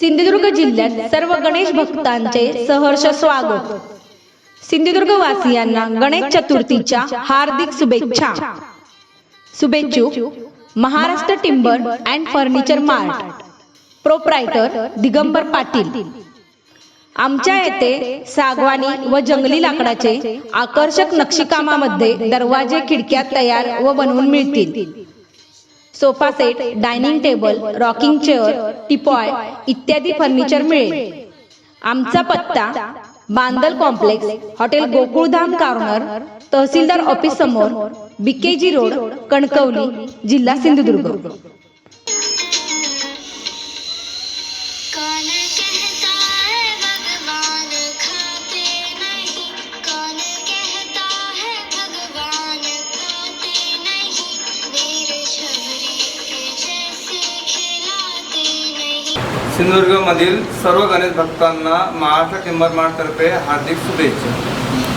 सिंधुदुर्ग जिल्ह्यात सर्व गणेश भक्तांचे सहर्ष स्वागत. सिंधुदुर्ग वासियांना गणेश चतुर्थीच्या हार्दिक शुभेच्छा. शुभेच्छुक Maharashtra timber and furniture mart. Proprietor Digambar Patil. आमच्या येथे सागवानी व जंगली लाकडाचे आकर्षक नक्षीकामामध्ये दरवाजे खिडक्या तयार व बनवून मिळतील. Sofa set dining table rocking chair teapoy इत्यादी फर्निचर मिळेल. आमचा पत्ता Bandal complex hotel Gokuldham corner tahsildar office समोर बीकेजी रोड कणकवली जिल्हा सिंधुदुर्ग. सिंधुदुर्गमधील सर्व गणेश भक्तांना महाराष्ट्र किंमत मार्टतर्फे हार्दिक शुभेच्छा.